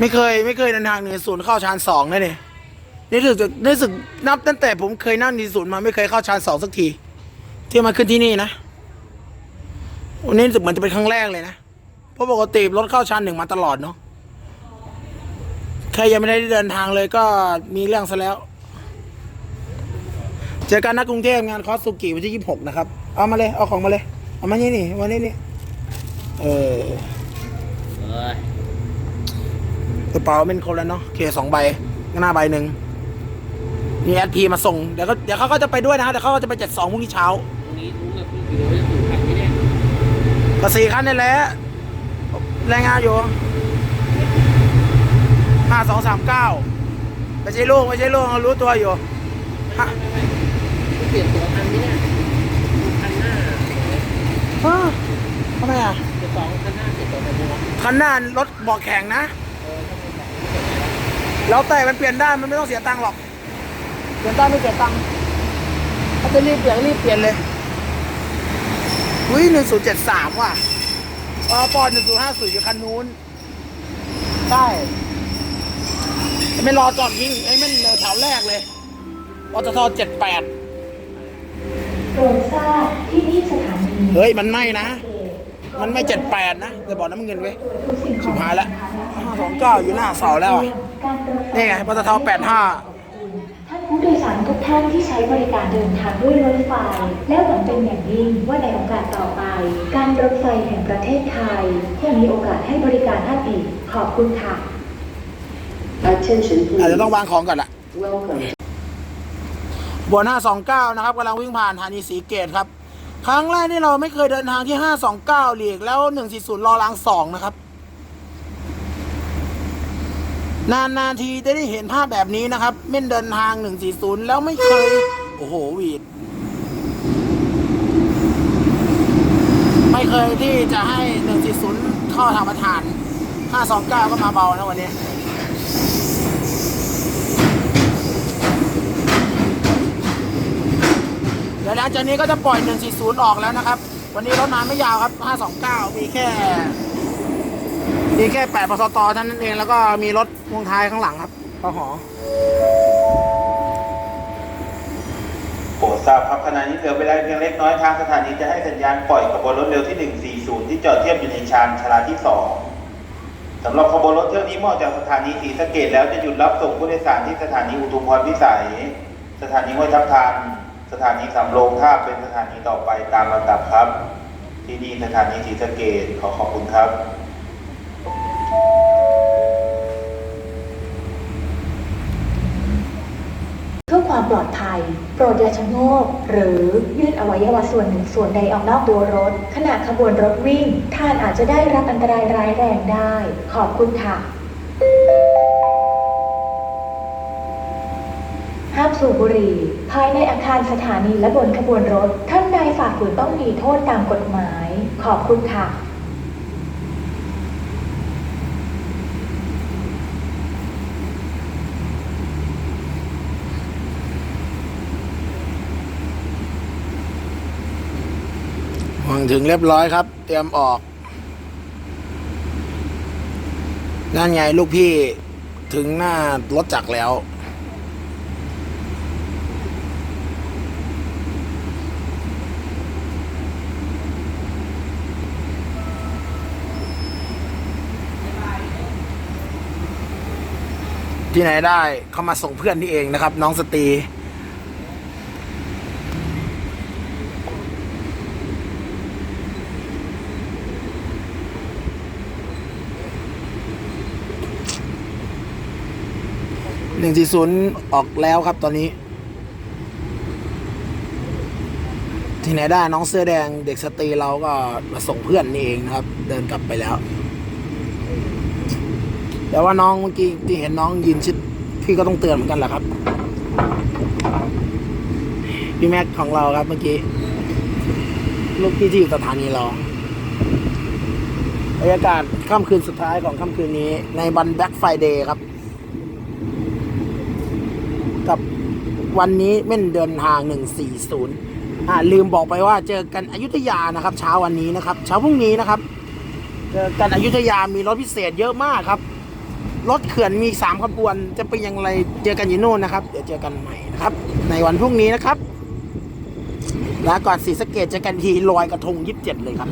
ไม่เคยไม่เคยเดินทางหนึ่งศูนย์เข้าชานสองนะเนี่ยนี่รู้สึกรู้สึกนับตั้งแต่ผมเคยนั่งในศูนย์มาไม่เคยเข้าชานสองสักที ที่มาขึ้นที่นี่นะวันนี้รู้สึกเหมือนจะเป็นครั้งแรกเลยนะเพราะปกติรถเข้าชานหนึ่งมาตลอดเนาะใครยังไม่ได้เดินทางเลยก็มีเรื่องซะแล้ว เจอกันนะกรุงเทพงานคอสสุกิวันที่ยี่สิบหกนะครับ เอามาเลย เอาของมาเลย เอามานี่นี่วันนี้นี่เออ กระเป๋าเป็นคนละเนาะโอเคสองใบข้างหน้าใบหนึ่งนี่แอดพีมาส่งเดี๋ยวก็เดี๋ยวเขาก็จะไปด้วยนะเดี๋ยวเขาก็จะไปเจ็ดสองพรุ่งนี้เช้าตรงนี้รู้กับพี่กิโลจะถูกขัดไหมเนี่ยก็สี่คันนี่แหละแรงงานอยู่ห้าสองสามเก้าไม่ใช่ลูกไม่ใช่ลูกรู้ตัวอยู่ฮะไม่เปลี่ยนตัวคันไหมเนี่ยคันหน้าฮะทำไมอะจะสองคันหน้าเปลี่ยนตัวคันนี้วะคันหน้ารถบอกแข่งนะ แล้วแต่มันเปลี่ยนได้มันไม่ต้องเสียตังค์หรอก เปลี่ยนได้ไม่เสียตังค์ถ้าจะรีบเปลี่ยนก็รีบเปลี่ยนเลยอุ้ยหนึ่งศูนย์เจ็ดสามว่ะปอปอหนึ่งศูนย์ห้าศูนย์อยู่คันนู้นใช่ไม่รอจอดยิงไอ้แม่นแถวแรกเลยปตทเจ็ดแปดโปรดทราบที่นี่สถานีเฮ้ย มันไม่นะ มันไม่เจ็ดแปดนะแต่บอกน้ำเงินเว้ยทุกสิ่งขสุองดท้ายแล้วห้าสองเก้าอยู่หน้าเสาแล้วอะการรถฟ นี่ไงปตทแปดห้าท่านผู้โดยสารทุกท่านที่ใช้บริการเดินทางด้วยรถไฟ และหวังเป็นอย่างยิ่งว่าในโอกาสต่อไป การรถไฟแห่งประเทศไทยจะมีโอกาสให้บริการท่านอีก ขอบคุณค่ะ Attention อาจจะ please. ต้องวางของก่อนละ Welcome. บัวหน้า 29 นะครับกำลังวิ่งผ่านธานีสีเกตครับ ครั้งแรกที่เราไม่เคยเดินทางที่ 529 หลีก แล้ว 140รอรางสองนะครับ นานนาทีจะได้เห็นภาพแบบนี้นะครับ เม่นเดินทาง 140 แล้วไม่เคย โอ้โหวีด ไม่เคยที่จะให้ 140 เข้าทางประธาน 529 ก็มาเบานะวันนี้เดี๋ยวหลังจากนี้ก็จะปล่อย 140 ออกแล้วนะครับ วันนี้รถน้ำไม่ยาวครับ 529 มีแค่ มีแค่8ปสตเท่านั้นเองแล้วก็มีรถวงท้ายข้างหลังครับพอหอโปรดทราบครับขณะนี้เหลือเวลาเพียงเล็กน้อยทางสถานีจะให้สัญญาณปล่อยขบวนรถเร็วที่ 140 ที่จอดเทียบอยู่ในชานชลาที่ 2สำหรับขบวนรถเที่ยวนี้เมื่อจากสถานีศรีสะเกดแล้วจะหยุดรับส่งผู้โดยสารที่สถานีอุทุมพรพิสัย สถานีห้วยทับทันสถานีสำโรงท่าเป็นสถานีต่อไปตามลำดับครับ ที่นี่สถานีศรีสะเกดขอขอบคุณครับ เพื่อความปลอดภัย โปรดอย่าชะโงก หรือยื่นอวัยวะส่วนหนึ่งส่วนใดออกนอกตัวรถ ขณะขบวนรถวิ่ง ท่านอาจจะได้รับอันตรายร้ายแรงได้ ขอบคุณค่ะ ห้ามสูบบุหรี่ ภายในอาคารสถานีและบนขบวนรถ ท่านใดฝ่าฝืนต้องมีโทษตามกฎหมาย ขอบคุณค่ะ ถึงเรียบร้อยครับ เตรียมออก นั่นไงลูกพี่ถึงหน้ารถจักรแล้ว ที่ไหนได้เขามาส่งเพื่อนนี่เองนะครับ น้องสตีรี หนึ่งสี่ศูนย์ออกแล้วครับตอนนี้ ที่ไหนได้น้องเสื้อแดงเด็กสตรีเราก็มาส่งเพื่อนนี่เองนะครับ เดินกลับไปแล้ว แต่ว่าน้องเมื่อกี้ที่เห็นน้องยืนชิดพี่ก็ต้องเตือนเหมือนกันแหละครับ พี่แม็กของเราครับเมื่อกี้ลูกพี่ที่อยู่สถานีเราบรรยากาศค่ำคืนสุดท้ายของค่ำคืนนี้ในวันแบ็คไฟเดย์ครับ กับวันนี้เม่นเดินทาง 140อ่าลืมบอกไปว่าเจอกันอยุธยานะครับ เช้าวันนี้นะครับ เช้าพรุ่งนี้นะครับ เจอกันอยุธยามีรถพิเศษเยอะมากครับ รถเขื่อนมีสามขบวนจะเป็นอย่างไรเจอกันอยู่โน่นนะครับ เดี๋ยวเจอกันใหม่นะครับ ในวันพรุ่งนี้นะครับแล้วก่อนสีสเกตเจอกันทีลอยกระทงยี่สิบเจ็ดเลยครับ